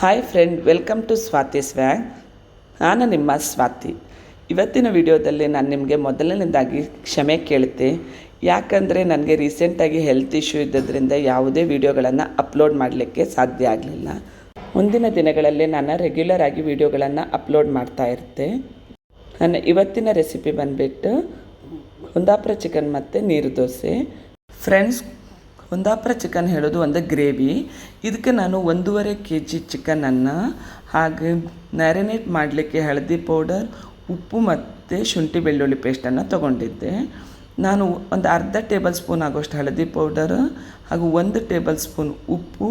Hi friend welcome to Swathi swag ನಾನು ನಿಮ್ಮ ಸ್ವಾತಿ ಇವತ್ತಿನ ವಿಡಿಯೋದಲ್ಲಿ ನಾನು ನಿಮಗೆ ಮೊದಲನೇದಾಗಿ ಕ್ಷಮೆ ಕೇಳುತ್ತೆ. ಯಾಕಂದರೆ ನನಗೆ ರೀಸೆಂಟಾಗಿ ಹೆಲ್ತ್ ಇಶ್ಯೂ ಇದ್ದದ್ರಿಂದ ಯಾವುದೇ ವಿಡಿಯೋಗಳನ್ನು ಅಪ್ಲೋಡ್ ಮಾಡಲಿಕ್ಕೆ ಸಾಧ್ಯ ಆಗಲಿಲ್ಲ. ಮುಂದಿನ ದಿನಗಳಲ್ಲಿ ನಾನು ರೆಗ್ಯುಲರ್ ಆಗಿ ವಿಡಿಯೋಗಳನ್ನು ಅಪ್ಲೋಡ್ ಮಾಡ್ತಾ ಇರ್ತೆ ನನ್ನ ಇವತ್ತಿನ ರೆಸಿಪಿ ಬಂದುಬಿಟ್ಟು ಕುಂದಾಪುರ ಚಿಕನ್ ಮತ್ತು ನೀರು ದೋಸೆ. ಫ್ರೆಂಡ್ಸ್ ಕುಂದಾಪುರ ಚಿಕನ್ ಹೇಳೋದು ಒಂದು ಗ್ರೇವಿ ಇದಕ್ಕೆ ನಾನು ಒಂದೂವರೆ ಕೆ ಜಿ ಚಿಕನನ್ನು ಹಾಗೆ ಮ್ಯಾರಿನೇಟ್ ಮಾಡಲಿಕ್ಕೆ ಹಳದಿ ಪೌಡರ್ ಉಪ್ಪು ಮತ್ತು ಶುಂಠಿ ಬೆಳ್ಳುಳ್ಳಿ ಪೇಸ್ಟನ್ನು ತೊಗೊಂಡಿದ್ದೆ. ನಾನು ಒಂದು ಅರ್ಧ ಟೇಬಲ್ ಸ್ಪೂನ್ ಆಗೋಷ್ಟು ಹಳದಿ ಪೌಡರ್ ಹಾಗೂ ಒಂದು ಟೇಬಲ್ ಸ್ಪೂನ್ ಉಪ್ಪು,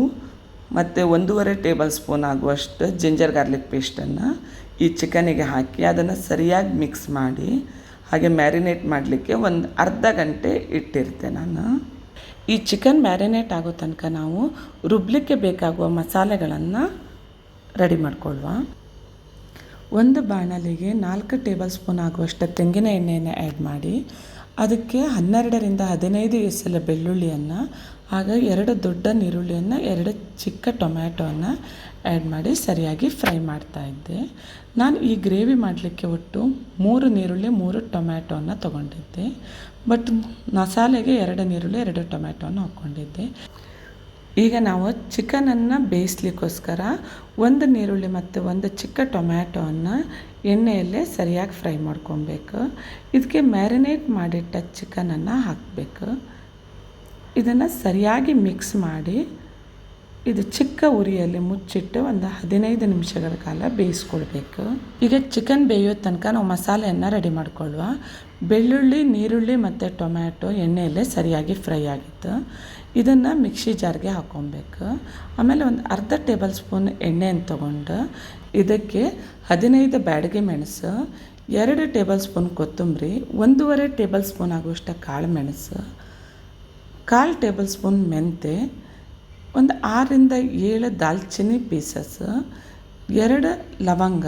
ಮತ್ತು ಒಂದೂವರೆ ಟೇಬಲ್ ಸ್ಪೂನ್ ಆಗುವಷ್ಟು ಜಿಂಜರ್ ಗಾರ್ಲಿಕ್ ಪೇಸ್ಟನ್ನು ಈ ಚಿಕನಿಗೆ ಹಾಕಿ ಅದನ್ನು ಸರಿಯಾಗಿ ಮಿಕ್ಸ್ ಮಾಡಿ, ಹಾಗೆ ಮ್ಯಾರಿನೇಟ್ ಮಾಡಲಿಕ್ಕೆ ಒಂದು ಅರ್ಧ ಗಂಟೆ ಇಟ್ಟಿರ್ತೆ ನಾನು. ಈ ಚಿಕನ್ ಮ್ಯಾರಿನೇಟ್ ಆಗೋ ತನಕ ನಾವು ರುಬ್ಲಿಕ್ಕೆ ಬೇಕಾಗುವ ಮಸಾಲೆಗಳನ್ನು ರೆಡಿ ಮಾಡಿಕೊಳ್ಳುವ ಒಂದು ಬಾಣಲಿಗೆ ನಾಲ್ಕು ಟೇಬಲ್ ಸ್ಪೂನ್ ಆಗುವಷ್ಟು ತೆಂಗಿನ ಎಣ್ಣೆಯನ್ನು ಆ್ಯಡ್ ಮಾಡಿ, ಅದಕ್ಕೆ ಹನ್ನೆರಡರಿಂದ ಹದಿನೈದು ಎಸಲ ಬೆಳ್ಳುಳ್ಳಿಯನ್ನು, ಆಗ ಎರಡು ದೊಡ್ಡ ನೀರುಳ್ಳಿಯನ್ನು, ಎರಡು ಚಿಕ್ಕ ಟೊಮ್ಯಾಟೋವನ್ನು ಆ್ಯಡ್ ಮಾಡಿ ಸರಿಯಾಗಿ ಫ್ರೈ ಮಾಡ್ತಾ ಇದ್ದೆ. ನಾನು ಈ ಗ್ರೇವಿ ಮಾಡಲಿಕ್ಕೆ ಒಟ್ಟು ಮೂರು ನೀರುಳ್ಳಿ, ಮೂರು ಟೊಮ್ಯಾಟೋನ ತೊಗೊಂಡಿದ್ದೆ. ಬಟ್ ಮಸಾಲೆಗೆ ಎರಡು ನೀರುಳ್ಳಿ, ಎರಡು ಟೊಮ್ಯಾಟೋನ ಹಾಕ್ಕೊಂಡಿದ್ದೆ. ಈಗ ನಾವು ಚಿಕನನ್ನು ಬೇಯಿಸ್ಲಿಕ್ಕೋಸ್ಕರ ಒಂದು ನೀರುಳ್ಳಿ ಮತ್ತು ಒಂದು ಚಿಕ್ಕ ಟೊಮ್ಯಾಟೋವನ್ನು ಎಣ್ಣೆಯಲ್ಲೇ ಸರಿಯಾಗಿ ಫ್ರೈ ಮಾಡ್ಕೊಬೇಕು. ಇದಕ್ಕೆ ಮ್ಯಾರಿನೇಟ್ ಮಾಡಿಟ್ಟ ಚಿಕನನ್ನು ಹಾಕಬೇಕು. ಇದನ್ನು ಸರಿಯಾಗಿ ಮಿಕ್ಸ್ ಮಾಡಿ ಇದು ಚಿಕ್ಕ ಉರಿಯಲ್ಲಿ ಮುಚ್ಚಿಟ್ಟು ಒಂದು ಹದಿನೈದು ನಿಮಿಷಗಳ ಕಾಲ ಬೇಯಿಸ್ಕೊಳ್ಬೇಕು. ಈಗ ಚಿಕನ್ ಬೇಯೋ ತನಕ ನಾವು ಮಸಾಲೆಯನ್ನು ರೆಡಿ ಮಾಡ್ಕೊಳ್ಳುವ. ಬೆಳ್ಳುಳ್ಳಿ, ನೀರುಳ್ಳಿ ಮತ್ತು ಟೊಮ್ಯಾಟೊ ಎಣ್ಣೆಯಲ್ಲೇ ಸರಿಯಾಗಿ ಫ್ರೈ ಆಗಿತ್ತು. ಇದನ್ನು ಮಿಕ್ಸಿ ಜಾರ್ಗೆ ಹಾಕ್ಕೊಬೇಕು ಆಮೇಲೆ ಒಂದು ಅರ್ಧ ಟೇಬಲ್ ಸ್ಪೂನ್ ಎಣ್ಣೆಯನ್ನು ತಗೊಂಡು ಇದಕ್ಕೆ ಹದಿನೈದು ಬ್ಯಾಡಗೆ ಮೆಣಸು, ಎರಡು ಟೇಬಲ್ ಸ್ಪೂನ್ ಕೊತ್ತಂಬರಿ, ಒಂದೂವರೆ ಟೇಬಲ್ ಸ್ಪೂನ್ ಆಗುವಷ್ಟು ಕಾಳು ಮೆಣಸು, ಕಾಲು ಟೇಬಲ್ ಸ್ಪೂನ್ ಮೆಂತೆ ಒಂದು ಆರರಿಂದ ಏಳು ದಾಲ್ಚಿನ್ನಿ ಪೀಸಸ್ ಎರಡು ಲವಂಗ,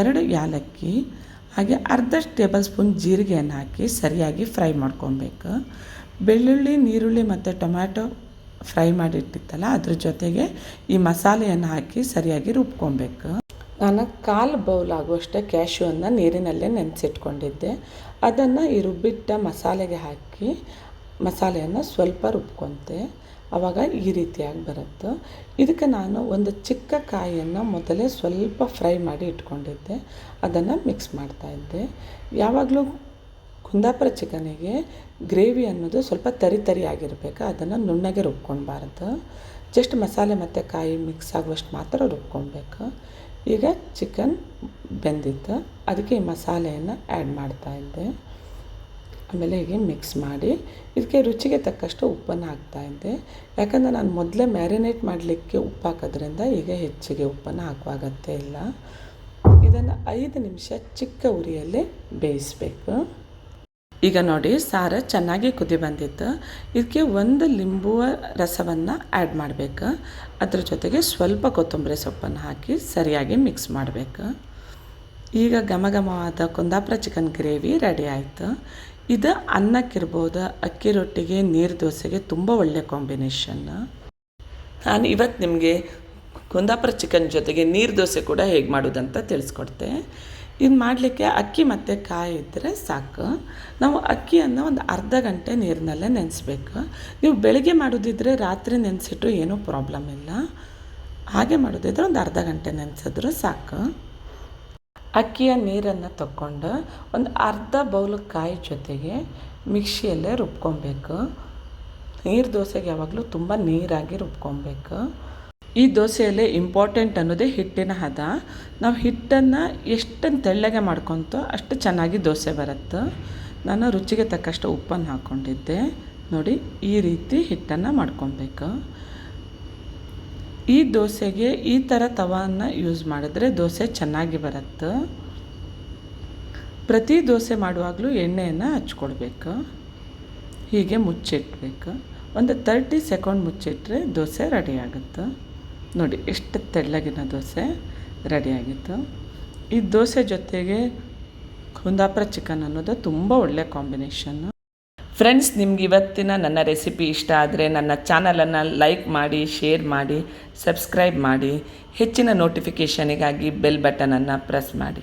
ಎರಡು ಯಾಲಕ್ಕಿ, ಹಾಗೆ ಅರ್ಧ ಟೇಬಲ್ ಸ್ಪೂನ್ ಜೀರಿಗೆಯನ್ನು ಹಾಕಿ ಸರಿಯಾಗಿ ಫ್ರೈ ಮಾಡ್ಕೊಬೇಕು. ಬೆಳ್ಳುಳ್ಳಿ ನೀರುಳ್ಳಿ ಮತ್ತು ಟೊಮ್ಯಾಟೊ ಫ್ರೈ ಮಾಡಿಟ್ಟಿತ್ತಲ್ಲ, ಅದ್ರ ಜೊತೆಗೆ ಈ ಮಸಾಲೆಯನ್ನು ಹಾಕಿ ಸರಿಯಾಗಿ ರುಬ್ಕೊಬೇಕು. ನಾನು ಕಾಲು ಬೌಲ್ ಆಗುವಷ್ಟೇ ಕ್ಯಾಶ್ಯೂವನ್ನು ನೀರಿನಲ್ಲೇ ನೆನೆಸಿಟ್ಕೊಂಡಿದ್ದೆ. ಅದನ್ನು ಈ ರುಬ್ಬಿಟ್ಟ ಮಸಾಲೆಗೆ ಹಾಕಿ ಮಸಾಲೆಯನ್ನು ಸ್ವಲ್ಪ ರುಬ್ಕೊತೆ. ಆವಾಗ ಈ ರೀತಿಯಾಗಿ ಬರುತ್ತೆ. ಇದಕ್ಕೆ ನಾನು ಒಂದು ಚಿಕ್ಕ ಕಾಯಿಯನ್ನು ಮೊದಲೇ ಸ್ವಲ್ಪ ಫ್ರೈ ಮಾಡಿ ಇಟ್ಕೊಂಡಿದ್ದೆ. ಅದನ್ನು ಮಿಕ್ಸ್ ಮಾಡ್ತಾ ಇದ್ದೆ. ಯಾವಾಗಲೂ ಕುಂದಾಪುರ ಚಿಕನಿಗೆ ಗ್ರೇವಿ ಅನ್ನೋದು ಸ್ವಲ್ಪ ತರಿ ತರಿ ಆಗಿರಬೇಕು. ಅದನ್ನು ನುಣ್ಣಗೆ ರುಬ್ಕೊಳ್ಬಾರ್ದು ಜಸ್ಟ್ ಮಸಾಲೆ ಮತ್ತು ಕಾಯಿ ಮಿಕ್ಸ್ ಆಗುವಷ್ಟು ಮಾತ್ರ ರುಬ್ಕೊಳ್ಬೇಕು ಈಗ ಚಿಕನ್ ಬೆಂದಿತ್ತು. ಅದಕ್ಕೆ ಈ ಮಸಾಲೆಯನ್ನು ಆ್ಯಡ್ ಮಾಡ್ತಾಯಿದ್ದೆ ಆಮೇಲೆ ಹೀಗೆ ಮಿಕ್ಸ್ ಮಾಡಿ. ಇದಕ್ಕೆ ರುಚಿಗೆ ತಕ್ಕಷ್ಟು ಉಪ್ಪನ್ನು ಹಾಕ್ತಾಯಿದ್ದೆ ಯಾಕಂದರೆ ನಾನು ಮೊದಲೇ ಮ್ಯಾರಿನೇಟ್ ಮಾಡಲಿಕ್ಕೆ ಉಪ್ಪು ಹಾಕೋದ್ರಿಂದ ಈಗ ಹೆಚ್ಚಿಗೆ ಉಪ್ಪನ್ನು ಹಾಕುವ ಇಲ್ಲ. ಇದನ್ನು ಐದು ನಿಮಿಷ ಚಿಕ್ಕ ಉರಿಯಲ್ಲಿ ಬೇಯಿಸಬೇಕು. ಈಗ ನೋಡಿ ಸಾರು ಚೆನ್ನಾಗಿ ಕುದಿ ಬಂದಿತ್ತು. ಇದಕ್ಕೆ ಒಂದು ಲಿಂಬುವ ರಸವನ್ನು ಆ್ಯಡ್ ಮಾಡಬೇಕು. ಅದ್ರ ಜೊತೆಗೆ ಸ್ವಲ್ಪ ಕೊತ್ತಂಬರಿ ಸೊಪ್ಪನ್ನು ಹಾಕಿ ಸರಿಯಾಗಿ ಮಿಕ್ಸ್ ಮಾಡಬೇಕು. ಈಗ ಘಮ ಘಮವಾದ ಕುಂದಾಪುರ ಚಿಕನ್ ಗ್ರೇವಿ ರೆಡಿ ಆಯಿತು. ಇದು ಅನ್ನಕ್ಕಿರ್ಬೋದು ಅಕ್ಕಿ ರೊಟ್ಟಿಗೆ ನೀರು ದೋಸೆಗೆ ತುಂಬ ಒಳ್ಳೆಯ ಕಾಂಬಿನೇಷನ್ ನಾನು ಇವತ್ತು ನಿಮಗೆ ಕುಂದಾಪುರ ಚಿಕನ್ ಜೊತೆಗೆ ನೀರು ದೋಸೆ ಕೂಡ ಹೇಗೆ ಮಾಡೋದಂತ ತಿಳಿಸ್ಕೊಡ್ತೆ. ಇದು ಮಾಡಲಿಕ್ಕೆ ಅಕ್ಕಿ ಮತ್ತು ಕಾಯಿ ಇದ್ದರೆ ಸಾಕು. ನಾವು ಅಕ್ಕಿಯನ್ನು ಒಂದು ಅರ್ಧ ಗಂಟೆ ನೀರಿನಲ್ಲೇ ನೆನೆಸ್ಬೇಕು. ನೀವು ಬೆಳಗ್ಗೆ ಮಾಡೋದಿದ್ದರೆ ರಾತ್ರಿ ನೆನೆಸಿಟ್ಟು ಏನೂ ಪ್ರಾಬ್ಲಮ್ ಇಲ್ಲ. ಹಾಗೆ ಮಾಡೋದಿದ್ರೆ ಒಂದು ಅರ್ಧ ಗಂಟೆ ನೆನೆಸಿದ್ರು ಸಾಕು. ಅಕ್ಕಿಯ ನೀರನ್ನು ತಗೊಂಡು ಒಂದು ಅರ್ಧ ಬೌಲ್ ಕಾಯಿ ಜೊತೆಗೆ ಮಿಕ್ಸಿಯಲ್ಲೇ ರುಬ್ಕೊಬೇಕು. ನೀರು ದೋಸೆಗೆ ಯಾವಾಗಲೂ ತುಂಬ ನೀರಾಗಿ ರುಬ್ಕೊಬೇಕು. ಈ ದೋಸೆಯಲ್ಲಿ ಇಂಪಾರ್ಟೆಂಟ್ ಅನ್ನೋದೇ ಹಿಟ್ಟಿನ ಹದ. ನಾವು ಹಿಟ್ಟನ್ನು ಎಷ್ಟು ತೆಳ್ಳಗೆ ಮಾಡ್ಕೊತೋ ಅಷ್ಟು ಚೆನ್ನಾಗಿ ದೋಸೆ ಬರುತ್ತೆ. ನಾನು ರುಚಿಗೆ ತಕ್ಕಷ್ಟು ಉಪ್ಪನ್ನು ಹಾಕ್ಕೊಂಡಿದ್ದೆ ನೋಡಿ, ಈ ರೀತಿ ಹಿಟ್ಟನ್ನು ಮಾಡ್ಕೊಬೇಕು. ಈ ದೋಸೆಗೆ ಈ ಥರ ತವಾನ ಯೂಸ್ ಮಾಡಿದ್ರೆ ದೋಸೆ ಚೆನ್ನಾಗಿ ಬರುತ್ತೆ. ಪ್ರತಿ ದೋಸೆ ಮಾಡುವಾಗಲೂ ಎಣ್ಣೆಯನ್ನು ಹಚ್ಕೊಳ್ಬೇಕು. ಹೀಗೆ ಮುಚ್ಚಿಟ್ಬೇಕು ಒಂದು ತರ್ಟಿ ಸೆಕೆಂಡ್ ಮುಚ್ಚಿಟ್ರೆ ದೋಸೆ ರೆಡಿ ಆಗುತ್ತೆ. ನೋಡಿ, ಎಷ್ಟು ತೆಳ್ಳಗಿನ ದೋಸೆ ರೆಡಿಯಾಗಿತ್ತು ಈ ದೋಸೆ ಜೊತೆಗೆ ಕುಂದಾಪುರ ಚಿಕನ್ ಅನ್ನೋದು ತುಂಬ ಒಳ್ಳೆಯ ಕಾಂಬಿನೇಷನ್ನು ಫ್ರೆಂಡ್ಸ್ ನಿಮ್ಗೆ ಇವತ್ತಿನ ನನ್ನ ರೆಸಿಪಿ ಇಷ್ಟ ಆದರೆ ನನ್ನ ಚಾನಲನ್ನು ಲೈಕ್ ಮಾಡಿ ಶೇರ್ ಮಾಡಿ ಸಬ್ಸ್ಕ್ರೈಬ್ ಮಾಡಿ, ಹೆಚ್ಚಿನ ನೋಟಿಫಿಕೇಷನಿಗಾಗಿ ಬೆಲ್ ಬಟನನ್ನು ಪ್ರೆಸ್ ಮಾಡಿ.